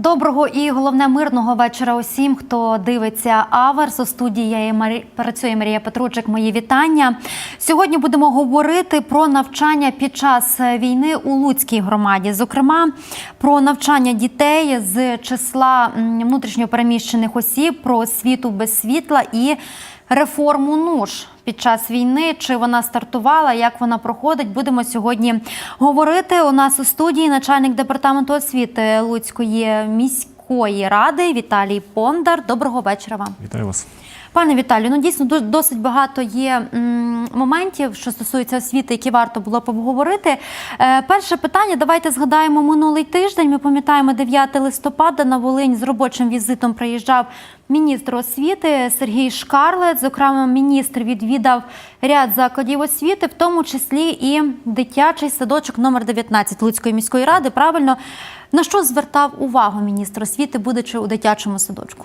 Доброго і головне мирного вечора усім, хто дивиться Аверс. У студії Марі... працює Марія Петручик. Мої вітання. Сьогодні будемо говорити про навчання під час війни у Луцькій громаді. Зокрема, про навчання дітей з числа внутрішньопереміщених осіб, про освіту без світла і реформу НУШ під час війни. Чи вона стартувала, як вона проходить? Будемо сьогодні говорити. У нас у студії начальник департаменту освіти Луцької міської ради Віталій Пондар. Доброго вечора вам. Вітаю вас. Пане Віталію, ну дійсно досить багато є моментів, що стосуються освіти, які варто було б обговорити. Е, перше питання. Давайте згадаємо минулий тиждень. Ми пам'ятаємо 9 листопада на Волинь з робочим візитом приїжджав міністр освіти Сергій Шкарлет. Зокрема, міністр відвідав ряд закладів освіти, в тому числі і дитячий садочок номер 19 Луцької міської ради. Правильно на що звертав увагу міністр освіти, будучи у дитячому садочку?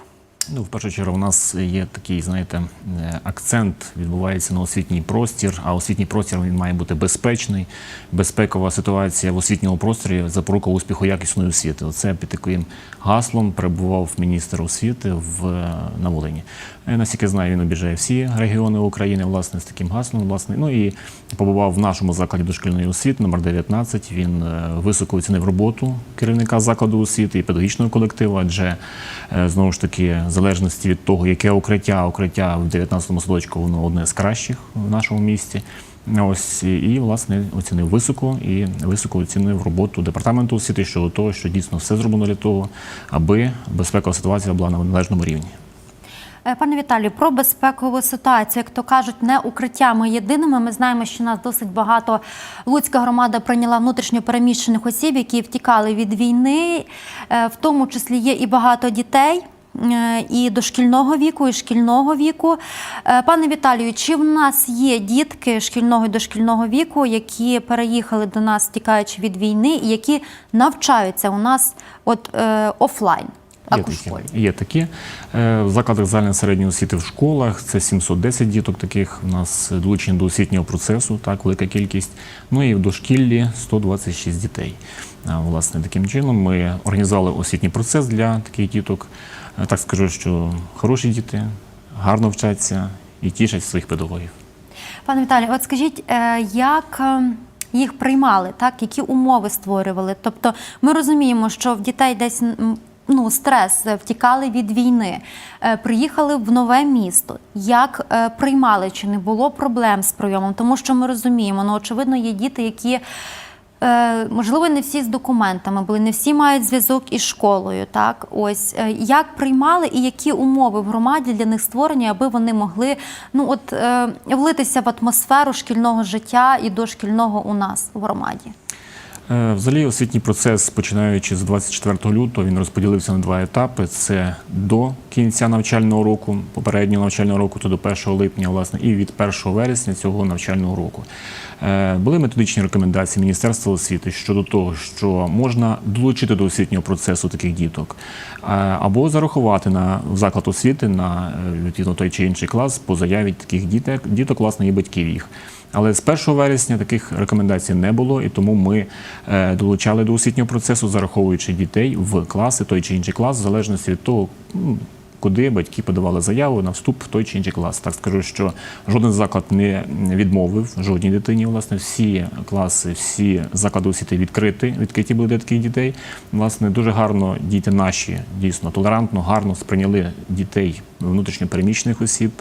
Ну, в першу чергу, у нас є такий, знаєте, е, акцент відбувається на освітній простір, а освітній простір він має бути безпечний. Безпекова ситуація в освітньому просторі запорука успіху якісної освіти. Оце під таким гаслом перебував міністр освіти в е, на Волині. Е, Наскільки знаю, він обіжає всі регіони України власне з таким гаслом. Власне, ну і побував в нашому закладі дошкільної освіти номер 19. Він високо оцінив роботу керівника закладу освіти і педагогічного колективу, адже знову ж таки, залежності від того, яке укриття, укриття в 19-му садочку, воно одне з кращих в нашому місті. Ось і, власне оцінив високо і високо оцінив роботу департаменту освіти щодо того, що дійсно все зроблено для того, аби безпекова ситуація була на належному рівні. Е, Пане Віталію, про безпекову ситуацію, як то кажуть, не укриттями єдиними. Ми знаємо, що нас досить багато Луцька громада прийняла внутрішньо переміщених осіб, які втікали від війни. Е, В тому числі є і багато дітей. Е, І дошкільного віку, і шкільного віку. Е, Пане Віталію, чи в нас є дітки шкільного і дошкільного віку, які переїхали до нас, тікаючи від війни, і які навчаються у нас от е, офлайн, Є такі, є такі. В закладах загальної середньої освіти в школах це 710 діток таких. У нас долучені до освітнього процесу, так, велика кількість. Ну і в дошкіллі 126 дітей. Власне, таким чином ми організували освітній процес для таких діток. Так скажу, що хороші діти гарно вчаться і тішать своїх педагогів. Пане Віталію, от скажіть, е, як е, їх приймали, так? які умови створювали? Тобто ми розуміємо, що в дітей десь ну, стрес, е, втікали від війни, приїхали в нове місто. Як приймали? Чи не було проблем з прийомом? Тому що ми розуміємо, ну очевидно, є діти, які. Е, Можливо, не всі з документами були, не всі мають зв'язок із школою. Так, ось е, як приймали і які умови в громаді для них створені, аби вони могли ну от е, влитися в атмосферу шкільного життя і дошкільного у нас в громаді. Е, Взагалі освітній процес, починаючи з 24 лютого, він розподілився на два етапи: це до кінця навчального року, попереднього навчального року, то до 1 липня, власне, і від 1 вересня цього навчального року. Е, Були методичні рекомендації Міністерства освіти щодо того, що можна долучити до освітнього процесу таких діток, е, або зарахувати на заклад освіти на відповідно той чи інший клас по заяві таких діток, діток, власне, і батьків їх. Але з 1 вересня таких рекомендацій не було, і тому ми е, долучали до освітнього процесу, зараховуючи дітей в класи, той чи інший клас, в залежності від того, куди батьки подавали заяву на вступ в той чи інший клас. Так скажу, що жоден заклад не відмовив жодній дитині. Власне, всі класи, всі заклади освіти відкриті, відкриті були для таких дітей. Власне, дуже гарно діти наші дійсно толерантно, гарно сприйняли дітей внутрішньо переміщених осіб.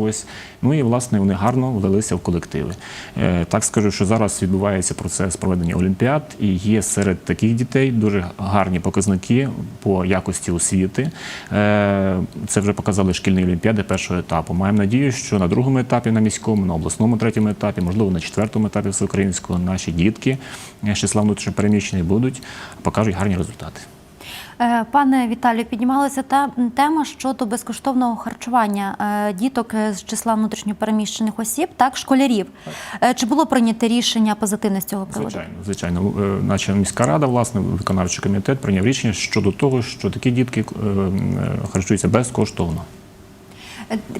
Ось ну і власне вони гарно влилися в колективи. Е, так скажу, що зараз відбувається процес проведення олімпіад, і є серед таких дітей дуже гарні показники по якості освіти. Е, це вже показали шкільні олімпіади першого етапу. Маємо надію, що на другому етапі на міському, на обласному третьому етапі, можливо, на четвертому етапі всеукраїнського наші дітки е, числа внутрішньопереміщених будуть покажуть гарні результати. Е, Пане Віталію, піднімалася та тема щодо безкоштовного харчування е, діток е, з числа внутрішньопереміщених осіб, так школярів. Так. Чи було прийнято рішення позитивне з цього приводу? Звичайно, звичайно. наче міська рада, власне, виконавчий комітет прийняв рішення щодо того, що такі дітки харчуються безкоштовно.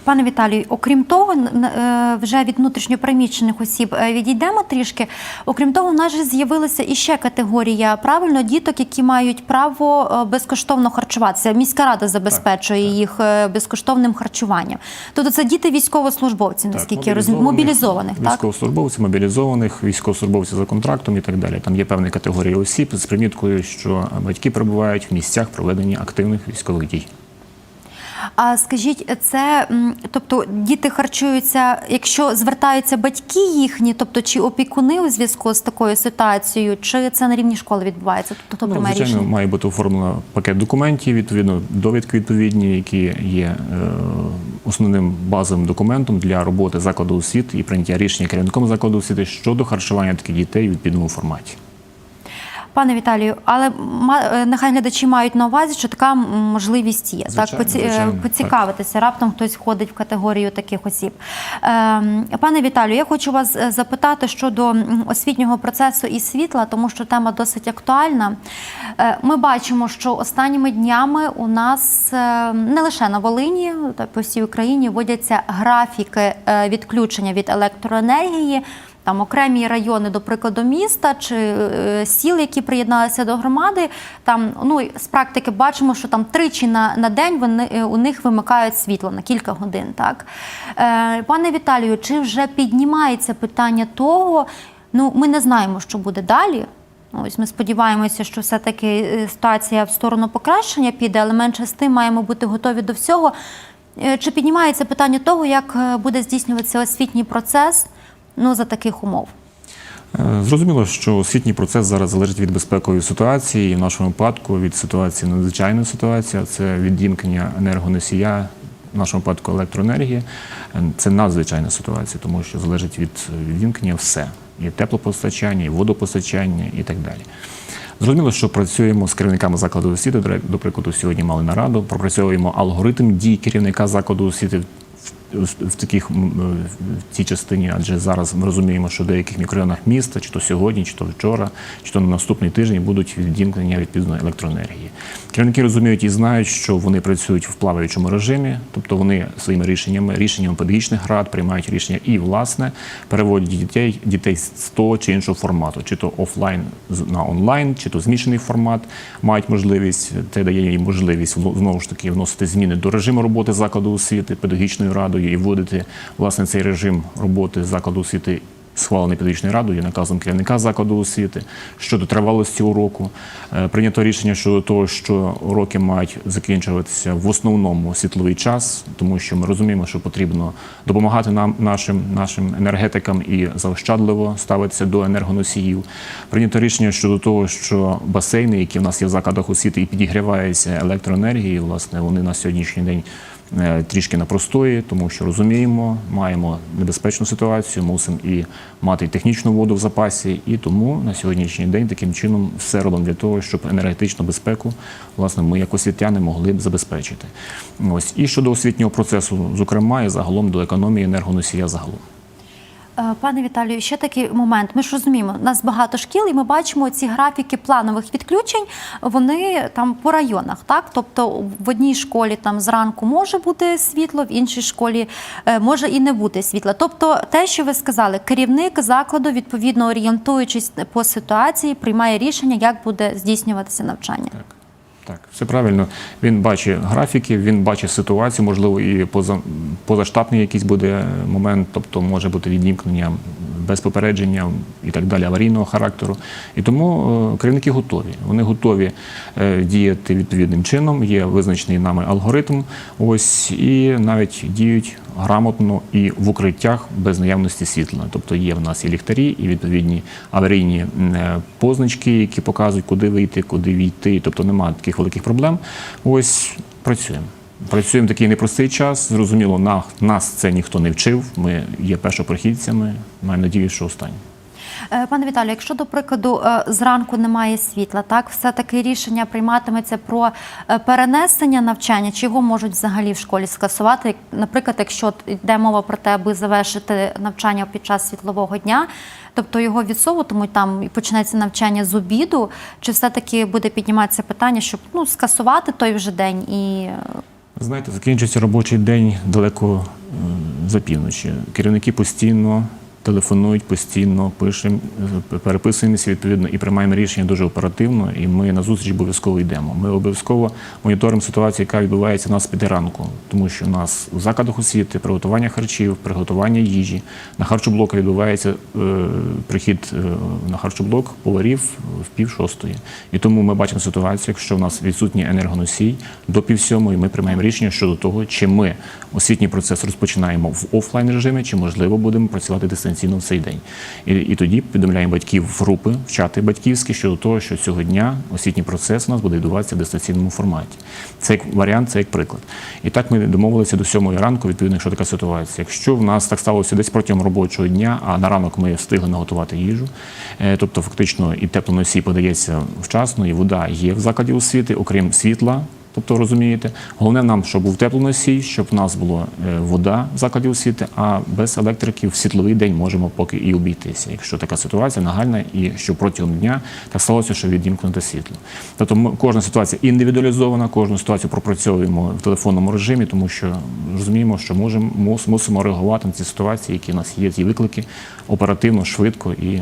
Пане Віталію, окрім того, е, вже від внутрішньопереміщених осіб е, відійдемо трішки. Окрім того, у нас же з'явилася іще категорія правильно діток, які мають право е, безкоштовно харчуватися. Міська рада забезпечує їх е, безкоштовним харчуванням. Тобто це діти військовослужбовців, наскільки розумію, мобілізованих, так? військовослужбовців, мобілізованих, військовослужбовців за контрактом і так далі. Там є певні категорії осіб з приміткою, що батьки перебувають в місцях проведення активних військових дій. А скажіть, це тобто діти харчуються, якщо звертаються батьки їхні, тобто чи опікуни у зв'язку з такою ситуацією, чи це на рівні школи відбувається? Тобто хто Ну, звичайно, рішення? має бути оформлено пакет документів, відповідно, довідки відповідні, які є е, основним базовим документом для роботи закладу освіти і прийняття рішення керівником закладу освіти щодо харчування таких дітей у відповідному форматі. Пане Віталію, але е, нехай глядачі мають на увазі, що така можливість є. Звичайно, так, поці- е, звичайно, поцікавитися. Раптом хтось входить в категорію таких осіб. Ем, Пане Віталію, я хочу вас е, запитати щодо освітнього процесу і світла, тому що тема досить актуальна. Е, Ми бачимо, що останніми днями у нас е, не лише на Волині, та по всій Україні вводяться графіки е, відключення від електроенергії. Там окремі райони, до прикладу, міста чи е, сіл, які приєдналися до громади. Там ну з практики бачимо, що там тричі на, на день вони е, у них вимикають світло на кілька годин. Так е, пане Віталію, чи вже піднімається питання того? Ну ми не знаємо, що буде далі. Ось ми сподіваємося, що все-таки е, ситуація в сторону покращення піде, але менше з тим маємо бути готові до всього. Чи піднімається питання того, як буде здійснюватися освітній процес ну, за таких умов? Е, Зрозуміло, що освітній процес зараз залежить від безпекової ситуації, і в нашому випадку від ситуації надзвичайної ситуації, це відімкнення енергоносія, в нашому випадку електроенергії. Е, Це надзвичайна ситуація, тому що залежить від відімкнення все. І теплопостачання, і водопостачання, і так далі. Зрозуміло, що працюємо з керівниками закладу освіти. До прикладу, сьогодні мали нараду. Пропрацьовуємо алгоритм дій керівника закладу освіти в, таких е, в цій частині, адже зараз ми розуміємо, що в деяких мікрорайонах міста, чи то сьогодні, чи то вчора, чи то на наступний тиждень будуть відімкнення відповідно електроенергії. Керівники розуміють і знають, що вони працюють в плаваючому режимі, тобто вони своїми рішеннями, рішеннями педагогічних рад приймають рішення і власне переводять дітей дітей з того чи іншого формату, чи то офлайн на онлайн, чи то змішаний формат мають можливість. Це дає їм можливість знову ж таки вносити зміни до режиму роботи закладу освіти педагогічною радою і вводити власне цей режим роботи закладу освіти. Схвалений педагогічною радою, наказом керівника закладу освіти щодо тривалості уроку. Е, Прийнято рішення щодо того, що уроки мають закінчуватися в основному світловий час, тому що ми розуміємо, що потрібно допомагати нам, нашим, нашим енергетикам і заощадливо ставитися до енергоносіїв. Прийнято рішення щодо того, що басейни, які в нас є в закладах освіти, і підігріваються електроенергією, власне, вони на сьогоднішній день трішки на простої, тому що розуміємо, маємо небезпечну ситуацію, мусимо і мати технічну воду в запасі, і тому на сьогоднішній день таким чином все робимо для того, щоб енергетичну безпеку власне ми як освітяни могли б забезпечити. Ось і щодо освітнього процесу, зокрема, і загалом до економії енергоносія загалом. Е, Пане Віталію, ще такий момент. Ми ж розуміємо, у нас багато шкіл, і ми бачимо ці графіки планових відключень. Вони там по районах, так тобто в одній школі там зранку може бути світло, в іншій школі е, може і не бути світла. Тобто, те, що ви сказали, керівник закладу, відповідно орієнтуючись по ситуації, приймає рішення, як буде здійснюватися навчання. Так. Так, все правильно. Він бачить графіки, він бачить ситуацію, можливо, і поза, позаштатний якийсь буде момент, тобто може бути відімкнення без попередження і так далі, аварійного характеру. І тому е, керівники готові. Вони готові е, діяти відповідним чином. Є визначений нами алгоритм. Ось і навіть діють грамотно і в укриттях без наявності світла. Тобто є в нас і ліхтарі, і відповідні аварійні е, позначки, які показують, куди вийти, куди війти. Тобто немає таких великих проблем. Ось працюємо. Працюємо такий непростий час. Зрозуміло, на нас це ніхто не вчив. Ми є першопрохідцями. Маю надію, що останні. Е, Пане Віталію, якщо до прикладу е, зранку немає світла, так все таки рішення прийматиметься про е, перенесення навчання, чи його можуть взагалі в школі скасувати? Наприклад, якщо йде мова про те, аби завершити навчання під час світлового дня, тобто його відсовуватимуть там і почнеться навчання з обіду, чи все таки буде підніматися питання, щоб ну скасувати той вже день і Знаєте, закінчується робочий день далеко за півночі. Керівники постійно телефонують, постійно пишемо, переписуємося відповідно і приймаємо рішення дуже оперативно. І ми на зустріч обов'язково йдемо. Ми обов'язково моніторимо ситуацію, яка відбувається у нас під ранку, тому що у нас у закладах освіти приготування харчів, приготування їжі на харчоблок відбувається е, прихід е, на харчоблок поварів в пів шостої. І тому ми бачимо ситуацію, якщо в нас відсутній енергоносій до пів сьомої, ми приймаємо рішення щодо того, чи ми освітній процес розпочинаємо в офлайн режимі, чи можливо будемо працювати дистанційно в цей день. І, і тоді повідомляємо батьків в групи, в чати батьківські щодо того, що цього дня освітній процес у нас буде відбуватися в дистанційному форматі. Це як варіант, це як приклад. І так ми домовилися до сьомої ранку, відповідно, якщо така ситуація. Якщо в нас так сталося десь протягом робочого дня, а на ранок ми встигли наготувати їжу, е, тобто фактично і теплоносій подається вчасно, і вода є в закладі освіти, окрім світла. Тобто розумієте, головне нам, щоб був теплоносій, щоб в нас була е, вода в закладі освіти, а без електрики в світловий день можемо поки і обійтися, якщо така ситуація нагальна, і що протягом дня так сталося, що відімкнуте світло. Тобто ми, кожна ситуація індивідуалізована, кожну ситуацію пропрацьовуємо в телефонному режимі, тому що розуміємо, що можемо мусимо реагувати на ці ситуації, які в нас є, ці виклики оперативно, швидко і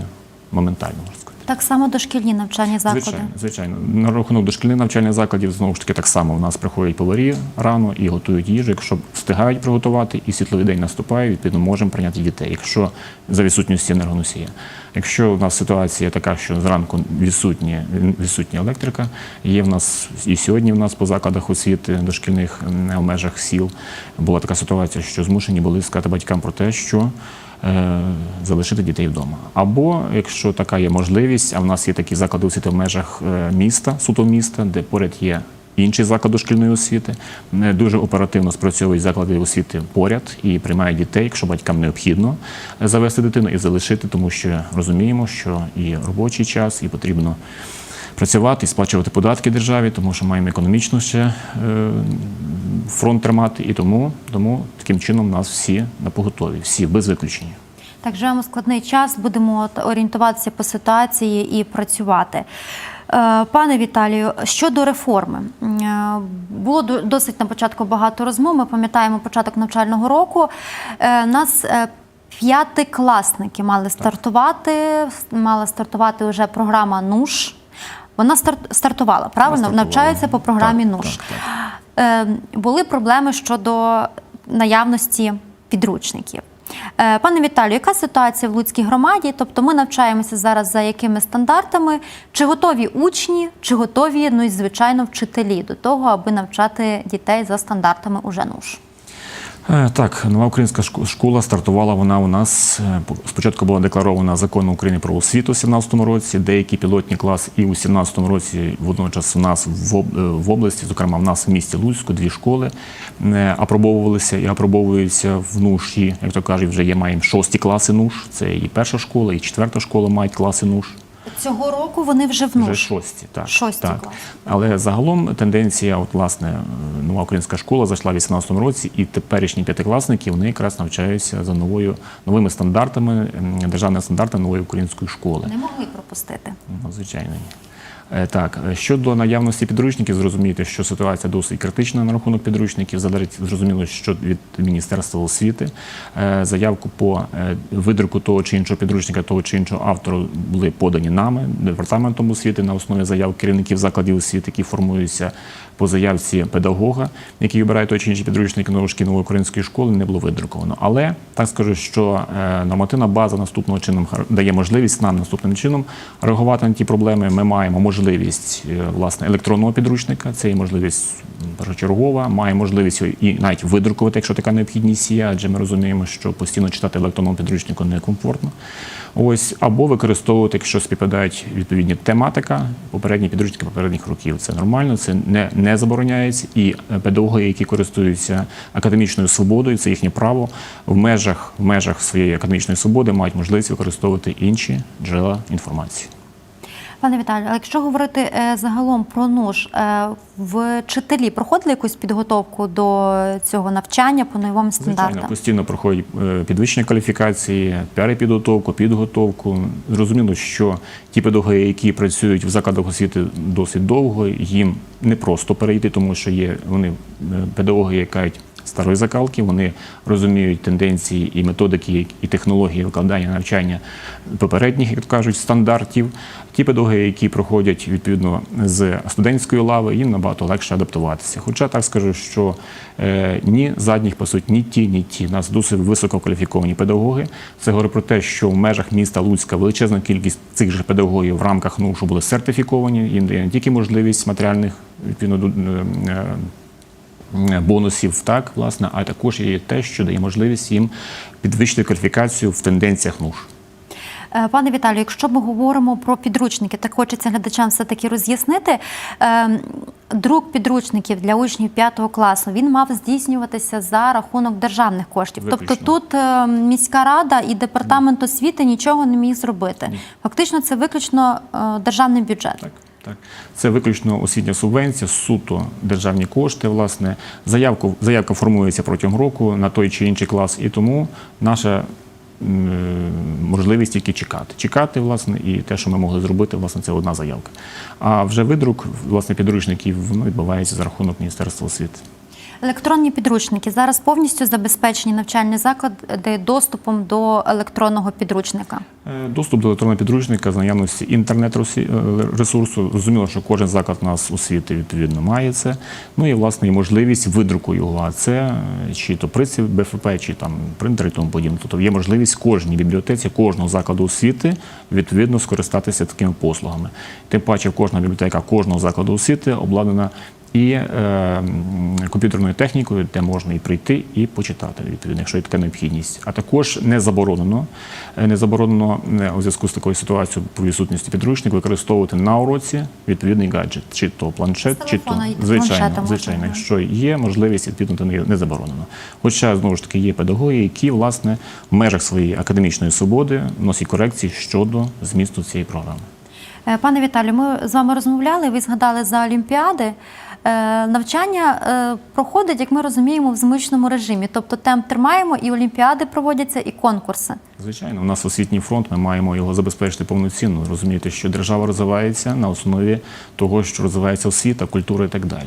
моментально. Так само дошкільні навчальні заклади. Звичайно, звичайно. На рахунок дошкільних навчальних закладів знову ж таки так само. У нас приходять поварі рано і готують їжу. Якщо встигають приготувати, і світловий день наступає, відповідно можемо прийняти дітей. Якщо за відсутністю енергоносія. Якщо у нас ситуація така, що зранку відсутні, відсутня електрика, є в нас і сьогодні в нас по закладах освіти дошкільних в межах сіл була така ситуація, що змушені були сказати батькам про те, що залишити дітей вдома. Або якщо така є можливість, а в нас є такі заклади освіти в межах е, міста, суто міста, де поряд є інший заклад дошкільної освіти, е, дуже оперативно спрацьовують заклади освіти поряд і приймають дітей, якщо батькам необхідно е, завести дитину і залишити, тому що розуміємо, що і робочий час, і потрібно. Працювати і сплачувати податки державі, тому що маємо економічно ще е, фронт тримати, і тому, тому таким чином нас всі на поготові, всі без виключення. Так, живемо складний час, будемо орієнтуватися по ситуації і працювати. Е, Пане Віталію, щодо реформи, е, було досить на початку багато розмов. Ми пам'ятаємо початок навчального року. Е, Нас п'ятикласники мали стартувати. Мала стартувати вже програма НУШ. Вона старт- стартувала, правильно? стартувала. Навчаються по програмі Так, НУШ. так, так. Е, були проблеми щодо наявності підручників. Е, Пане Віталію, яка ситуація в Луцькій громаді? Тобто ми навчаємося зараз за якими стандартами? Чи готові учні, чи готові, ну і звичайно, вчителі до того, аби навчати дітей за стандартами уже НУШ? Е, Так, нова українська шко- школа стартувала вона у нас. е, по- Спочатку була декларована законом України про освіту у 17-му році, деякі пілотні класи, і у 17-му році водночас у нас е, в області, зокрема в нас в місті Луцьку, дві школи е, апробовувалися і апробовуються в НУШі. Як то кажуть, вже є маємо шості класи НУШ. Це і перша школа, і четверта школа мають класи НУШ. Цього року вони вже в Вже шості, так. Шості так. Але загалом тенденція, от власне, нова українська школа зайшла в 18 році, і теперішні п'ятикласники вони якраз навчаються за новою новими стандартами, державними стандартами нової української школи. Не могли пропустити. Ну, звичайно. ні. Е, Так, е, щодо наявності підручників, зрозумієте, що ситуація досить критична на рахунок підручників. Залежить зрозуміло, що від Міністерства освіти Е, заявку по видруку того чи іншого підручника, того чи іншого автору були подані нами, департаментом освіти на основі заяв керівників закладів освіти, які формуються по заявці педагога, який обирає той чи інший підручник нової шкільної нової української школи, не було видруковано. Але так скажу, що нормативна база наступного чином дає можливість нам наступним чином реагувати на ті проблеми. Ми маємо можливість е, власне електронного підручника. Це є можливість першочергова, має можливість і навіть видрукувати, якщо така необхідність є, адже ми розуміємо, що постійно читати електронному підручнику некомфортно. Ось або використовувати, якщо співпадають відповідні тематика, попередні підручники попередніх років. Це нормально, це не, не забороняється. І е, педагоги, які користуються академічною свободою, це їхнє право в межах, в межах своєї академічної свободи мають можливість використовувати інші джерела інформації. Пане Віталію, а якщо говорити е, загалом про НУШ, е, вчителі проходили якусь підготовку до цього навчання по Звичайно, стандартам? постійно проходять е, підвищення кваліфікації, перепідготовку, підготовку. Зрозуміло, що ті педагоги, які працюють в закладах освіти досить довго, їм не просто перейти, тому що є вони педагоги, які старої закалки, вони розуміють тенденції і методики, і технології викладання навчання попередніх, як кажуть, стандартів. Ті педагоги, які проходять відповідно з студентської лави, їм набагато легше адаптуватися. Хоча так скажу, що е, ні задніх по суті, ні ті, ні ті. У нас досить висококваліфіковані педагоги. Це говорить про те, що в межах міста Луцька величезна кількість цих же педагогів в рамках НУШу були сертифіковані. Їм дає не тільки можливість матеріальних відповідно е, е, бонусів, так власне, а також є те, що дає можливість їм підвищити кваліфікацію в тенденціях НУШ. Е, Пане Віталію, якщо ми говоримо про підручники, так хочеться глядачам все-таки роз'яснити. Е, Друк підручників для учнів 5 класу він мав здійснюватися за рахунок державних коштів. Виключно. Тобто тут е, міська рада і департамент освіти нічого не міг зробити. Фактично, це виключно е, державний бюджет. Так, так. Це виключно освітня субвенція, суто державні кошти. Власне, заявку заявка формується протягом року на той чи інший клас, і тому наша можливість тільки чекати. Чекати, власне, і те, що ми могли зробити, власне, це одна заявка. А вже видрук власне підручників воно відбувається за рахунок Міністерства освіти. Електронні підручники зараз повністю забезпечені навчальні заклади доступом до електронного підручника. Е, Доступ до електронного підручника з наявності інтернет-ресурсу. Зрозуміло, що кожен заклад у нас освіти відповідно має це. Ну і власне і можливість видруку його. А це е, чи то приці БФП, чи там принтер і тому подібне. Тобто є можливість кожній бібліотеці, кожного закладу освіти відповідно скористатися такими послугами. Тим паче, кожна бібліотека кожного закладу освіти обладнана і е, комп'ютерною технікою, де можна і прийти і почитати, відповідно, якщо є така необхідність. А також не заборонено, е, не заборонено е, у зв'язку з такою ситуацією по відсутності підручника використовувати на уроці відповідний гаджет, чи то планшет, чи то звичайно, звичайно, якщо є можливість, відповідно, то не, не заборонено. Хоча знову ж таки є педагоги, які власне в межах своєї академічної свободи вносять корекції щодо змісту цієї програми. Е, Пане Віталію, ми з вами розмовляли. Ви згадали за Олімпіади. Е, Навчання е, проходить, як ми розуміємо, в змичному режимі. Тобто темп тримаємо, і олімпіади проводяться, і конкурси. Звичайно, у нас освітній фронт, ми маємо його забезпечити повноцінно. Розумієте, що держава розвивається на основі того, що розвивається освіта, культура і так далі. Е,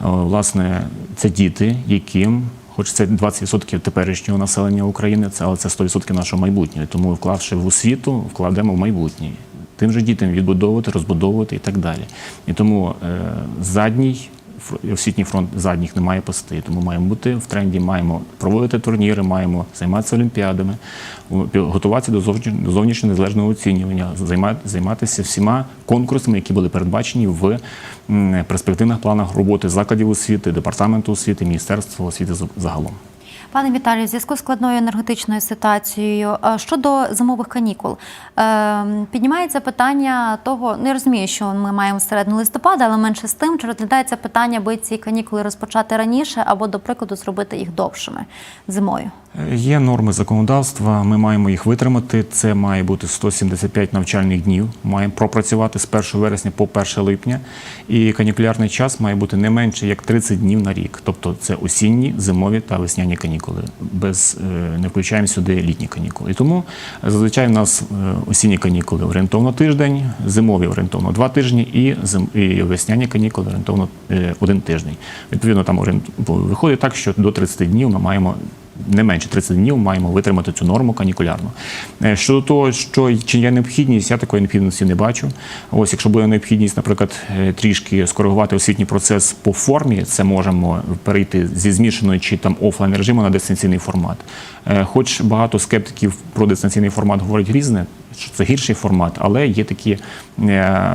Власне, це діти, яким. Хоч це 20% теперішнього населення України, це але це 100% нашого майбутнього. Тому вклавши в освіту, вкладемо в майбутнє. Тим же дітям відбудовувати, розбудовувати і так далі. І тому е, задній освітній фронт задніх не має пасти. Тому маємо бути в тренді, маємо проводити турніри, маємо займатися олімпіадами, готуватися до зовнішнього, незалежного оцінювання, займа- займатися всіма конкурсами, які були передбачені в перспективних планах роботи закладів освіти, департаменту освіти, міністерства освіти загалом. Пане Віталію, в зв'язку з складною енергетичною ситуацією е, щодо зимових канікул, е, піднімається питання того, не розумію, що ми маємо середину листопада, але менше з тим, чи розглядається питання, аби ці канікули розпочати раніше або, до прикладу, зробити їх довшими зимою. Є норми законодавства, ми маємо їх витримати. Це має бути 175 навчальних днів. Маємо пропрацювати з 1 вересня по 1 липня. І канікулярний час має бути не менше як 30 днів на рік. Тобто це осінні, зимові та весняні канікули. Без е, не включаємо сюди літні канікули. І тому зазвичай в нас е, осінні канікули орієнтовно тиждень, зимові орієнтовно два тижні, і зим і весняні канікули орієнтовно е, один тиждень. Відповідно, там виходить так, що до 30 днів ми маємо не менше 30 днів маємо витримати цю норму канікулярну. Е, Щодо того, що чи є необхідність, я такої необхідності не бачу. Ось, якщо буде необхідність, наприклад, е, трішки скоригувати освітній процес по формі, це можемо перейти зі змішаної чи там офлайн режиму на дистанційний формат. Е, Хоч багато скептиків про дистанційний формат говорять різне. Що це гірший формат, але є такі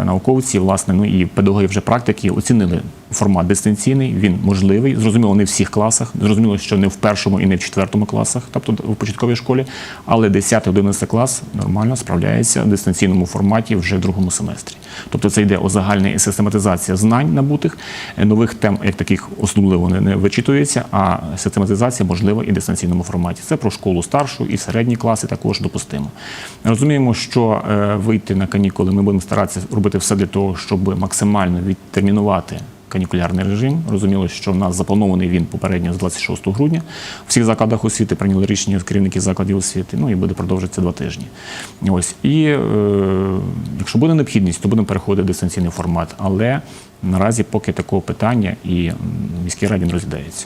науковці, власне, ну і педагоги вже практики оцінили формат дистанційний. Він можливий. Зрозуміло, не в всіх класах. Зрозуміло, що не в першому і не в 4 класах, тобто в початковій школі, але 10-11 клас нормально справляється в дистанційному форматі вже в другому семестрі. Тобто це йде озагальна і систематизація знань набутих, е, нових тем, як таких особливо не, не вичитується, а систематизація можлива і в дистанційному форматі. Це про школу старшу і середні класи також допустимо. Розуміємо, що е, вийти на канікули ми будемо старатися робити все для того, щоб максимально відтермінувати канікулярний режим. Розуміло, що в нас запланований він попередньо з 26 грудня. В всіх закладах освіти прийняли рішення керівники закладів освіти. Ну і буде продовжитися два тижні. Ось і е, якщо буде необхідність, то будемо переходити в дистанційний формат. Але наразі поки такого питання і міській раді не розглядається.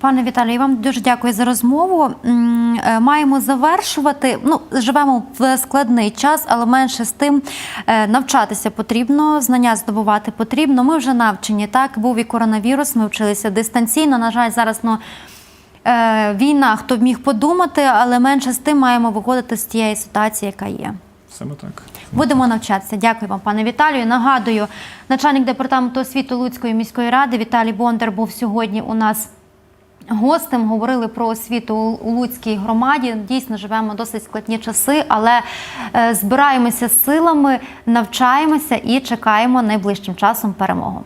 Пане Віталію, вам дуже дякую за розмову. Е, Маємо завершувати. Ну, живемо в складний час, але менше з тим е, навчатися потрібно, знання здобувати потрібно. Ми вже навчені. Так був і коронавірус. Ми вчилися дистанційно. На жаль, зараз ну. е, Війна, хто б міг подумати, але менше з тим маємо виходити з тієї ситуації, яка є. Саме так. Будемо навчатися. Дякую вам, пане Віталію. Нагадую, начальник департаменту освіти Луцької міської ради Віталій Бондар був сьогодні у нас. Гостем говорили про освіту у Луцькій громаді. Дійсно, живемо досить складні часи, але е, збираємося силами, навчаємося і чекаємо найближчим часом перемогу.